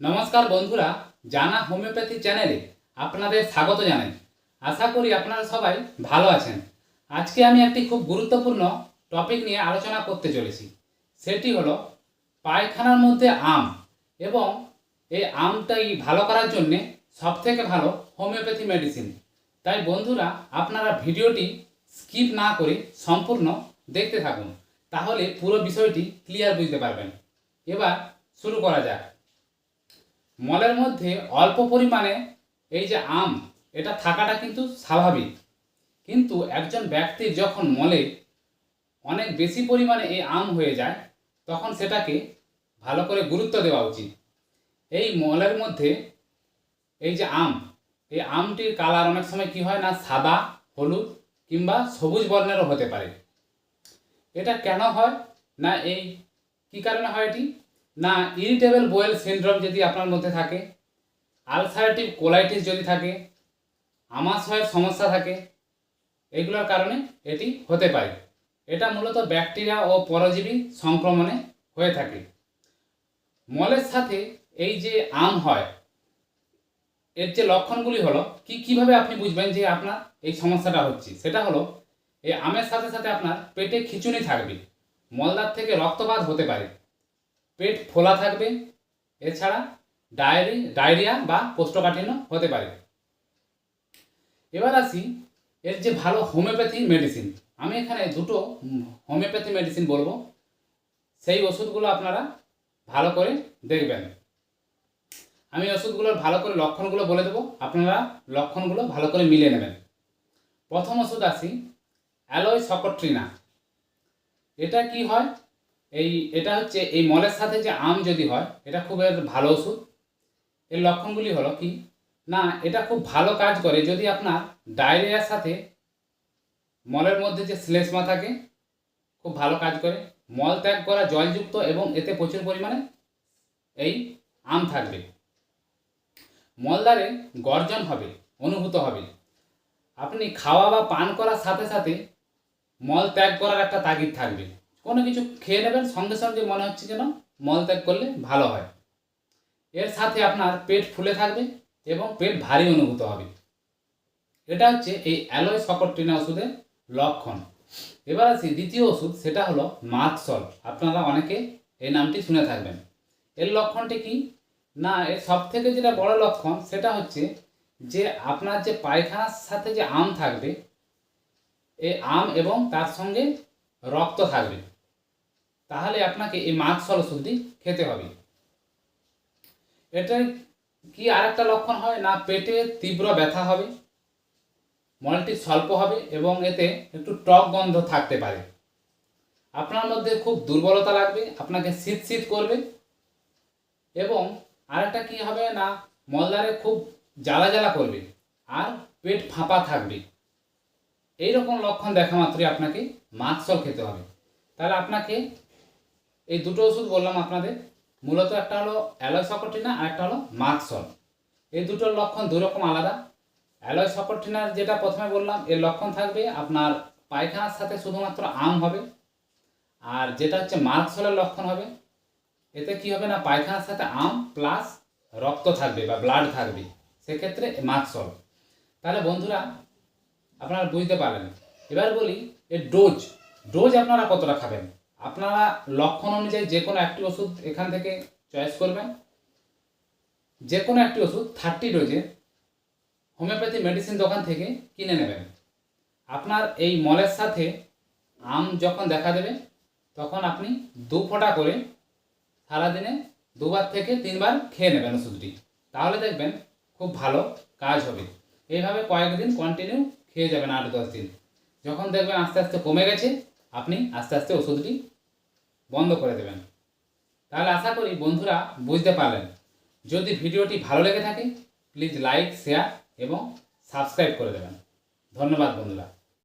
নমস্কার বন্ধুরা, জানা হোমিওপ্যাথি চ্যানেলে আপনাদের স্বাগত জানাই। আশা করি আপনারা সবাই ভালো আছেন। আজকে আমি একটি খুব গুরুত্বপূর্ণ টপিক নিয়ে আলোচনা করতে চলেছি। সেটি হলো পায়খানার মধ্যে আম এবং এই আমটাই ভালো করার জন্যে সবথেকে ভালো হোমিওপ্যাথি মেডিসিন। তাই বন্ধুরা, আপনারা ভিডিওটি স্কিপ না করে সম্পূর্ণ দেখতে থাকুন, তাহলে পুরো বিষয়টি ক্লিয়ার বুঝতে পারবেন। এবার শুরু করা যাক। মলের মধ্যে অল্প পরিমাণে এই যে আম, এটা থাকাটা কিন্তু স্বাভাবিক। কিন্তু একজন ব্যক্তির যখন মলে অনেক বেশি পরিমাণে এই আম হয়ে যায়, তখন সেটাকে ভালো করে গুরুত্ব দেওয়া উচিত। এই মলের মধ্যে এই যে আম, এই আমটির কালার অনেক সময় কি হয় না, সাদা, হলুদ কিংবা সবুজ বর্ণেরও হতে পারে। এটা কেন হয় না এই, কি কারণে হয় এটি? না ইরিটেবল বোয়েল সিনড্রোম যদি আপনার মধ্যে থাকে, আলসারেটিভ কোলাইটিস যদি থাকে আমাশয়ের সমস্যা থাকে, এগুলোর কারণে এটি হতে পারে। এটা মূলত ব্যাকটেরিয়া ও পরজীবী সংক্রমণে হয়ে থাকে। মলের সাথে এই যে আম হয়, এর যে লক্ষণগুলি হলো, কি কীভাবে আপনি বুঝবেন যে আপনার এই সমস্যাটা হচ্ছে? সেটা হলো, এই আমের সাথে সাথে আপনার পেটে খিচুনি থাকবে। মলদার থেকে রক্তপাত হতে পারে। পেট ফোলা থাকবে, এছাড়া ডায়রি, ডায়রিয়া বা কোষ্ঠকাঠিন্য হতে পারে। এবার আসি এর যে ভালো হোমিওপ্যাথি মেডিসিন। আমি এখানে দুটো হোমিওপ্যাথি মেডিসিন বলব। সেই ওষুধগুলো আপনারা ভালো করে দেখবেন। আমি ওষুধগুলোর ভালো করে লক্ষণগুলো বলে দেবো। আপনারা লক্ষণগুলো ভালো করে মিলিয়ে নেবেন। প্রথম ওষুধ আসি, অ্যালয় সকট্রিনা এটা কি হয়? এই, এটা হচ্ছে, এই মলের সাথে যে আম যদি হয়, এটা খুব এর ভালো ওষুধ। এর লক্ষণগুলি হলো কি? না, এটা খুব ভালো কাজ করে যদি আপনার ডায়রিয়ার সাথে মলের মধ্যে যে শ্লেষ্মা থাকে, খুব ভালো কাজ করে। মল ত্যাগ করা জলযুক্ত এবং এতে প্রচুর পরিমাণে এই আম থাকবে। মলদ্বারে গর্জন হবে, অনুভূত হবে। আপনি খাওয়া বা পান করার সাথে সাথে মল ত্যাগ করার একটা তাগিদ থাকবে। কোনো কিছু খেয়ে নেবেন, সঙ্গে সঙ্গে মনে হচ্ছে যেন মল ত্যাগ করলে ভালো হয়। এর সাথে আপনার পেট ফুলে থাকবে এবং পেট ভারী অনুভূত হবে। এটা হচ্ছে এই অ্যালয় সকট্রিনা ওষুধের লক্ষণ। এবার আসি, দ্বিতীয় ওষুধ, সেটা হলো মার্কসল আপনারা অনেকে এই নামটি শুনে থাকবেন। এর লক্ষণটি কি? না, এর সব থেকে যেটা বড় লক্ষণ, সেটা হচ্ছে যে আপনার যে পায়খানার সাথে যে আম থাকবে এই আম এবং তার সঙ্গে রক্ত থাকবে। তাহলে আপনাকে এই মার্কসল ওষুধটি খেতে হবে। এটার কি আরেকটা লক্ষণ হয়? না, পেটে তীব্র ব্যথা হবে, মলটি স্বল্প হবে এবং এতে একটু টক গন্ধ থাকতে পারে। আপনার মধ্যে খুব দুর্বলতা লাগবে, আপনাকে শীত শীত করবে এবং আরেকটা কি হবে? না মলদারে খুব জ্বালা জ্বালা করবে আর পেট ফাঁপা থাকবে। এই রকম লক্ষণ দেখা মাত্রই আপনাকে মাক্সল খেতে হবে। তাহলে আপনাকে এই দুটো ওষুধ বললাম আপনাদের। মূলত একটা হলো অ্যালয় সকটিনা আর একটা হলো মাক্সল। এই দুটোর লক্ষণ দুরকম আলাদা। অ্যালয় সকটিনার যেটা প্রথমে বললাম, এর লক্ষণ থাকবে আপনার পায়খানার সাথে শুধুমাত্র আম হবে। আর যেটা হচ্ছে মার্কসলের লক্ষণ হবে, এতে কি হবে না, পায়খানার সাথে আম প্লাস রক্ত থাকবে বা ব্লাড থাকবে। সেক্ষেত্রে মার্কসল তাহলে বন্ধুরা, আপনারা বুঝতে পারলেন। এবার বলি, এর ডোজ ডোজ আপনারা কতটা খাবেন? আপনারা লক্ষণ অনুযায়ী যে কোনো একটি ওষুধ এখান থেকে চয়েস করবেন। যে কোনো একটি ওষুধ থার্টি ডোজে হোমিওপ্যাথি মেডিসিন দোকান থেকে কিনে নেবেন। আপনার এই মলের সাথে আম যখন দেখা দেবে, তখন আপনি দু ফোঁটা করে সারাদিনে দুবার থেকে তিনবার খেয়ে নেবেন ওষুধটি। তাহলে দেখবেন খুব ভালো কাজ হবে। এইভাবে কয়েকদিন কন্টিনিউ খেয়ে যাবেন আট দশ দিন। যখন দেখবেন আস্তে আস্তে কমে গেছে, আপনি আস্তে আস্তে ওষুধটি বন্ধ করে দেবেন। তাহলে আশা করি বন্ধুরা বুঝতে পারলেন। যদি ভিডিওটি ভালো লেগে থাকে প্লিজ লাইক শেয়ার এবং সাবস্ক্রাইব করে দেবেন। ধন্যবাদ বন্ধুরা।